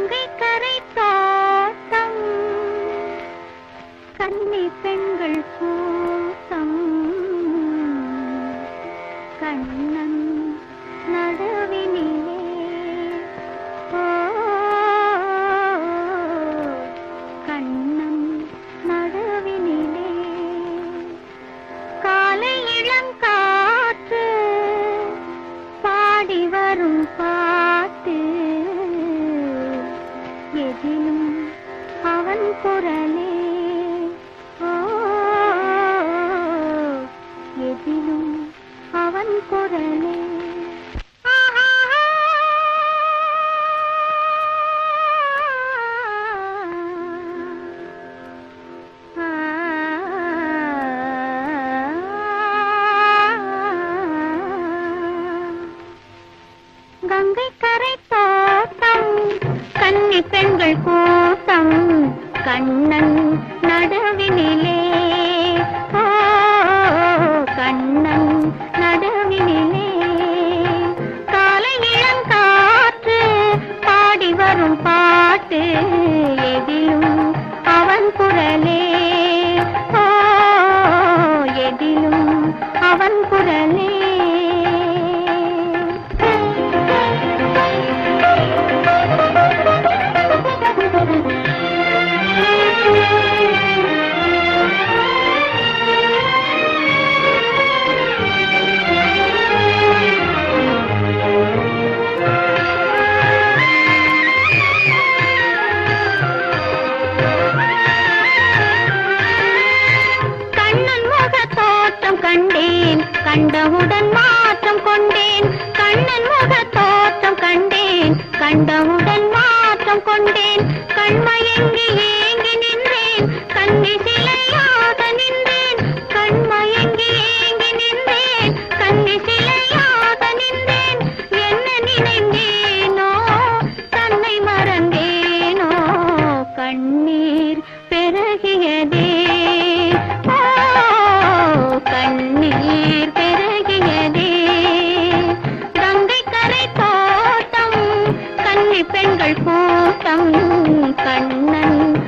கங்கை கரை தோட்டம் கன்னி பெண்கள் கூட்டம் கண்ணன் நடுவினிலே அவன் குரலே. ஓ எதிலும் அவன் குரலே. கண்ணன் நடவினிலே. ஓ கண்ணன் நடவினிலே. காலை இளங்காற்று பாடி வரும் பாட்டு எதிலும் அவன் குரலே. ஓ எதிலும் அவன் பெண்கள் கூட்டம்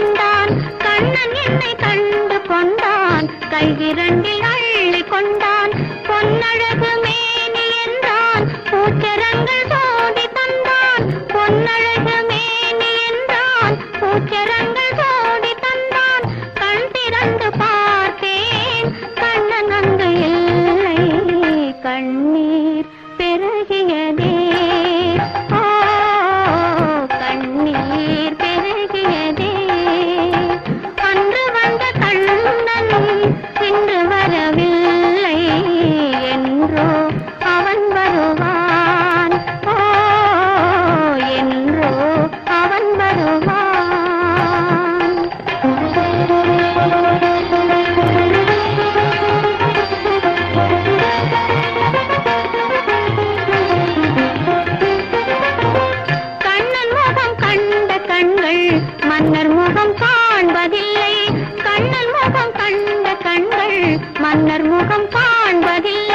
கொண்டான். கண்ணன் என்னை கண்டு கொண்டான். கைவிரண்டில் அள்ளி கொண்டான். பொன்னழகு மேனி என்றான். பூச்சரங்கள் சோதி தந்தான். பொன்னழகு மேனி என்றான். பூச்சரங்கள் சோதி தந்தான். கண் திறந்து பார்த்தேன். கண்ணன் அங்கு இல்லை. கண்ணீர் பெருகியதே. காண்பதில்லை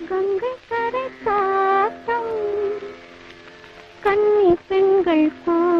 கங்கை கரை தோட்டம் கன்னி பெண்கள் கூட்டம்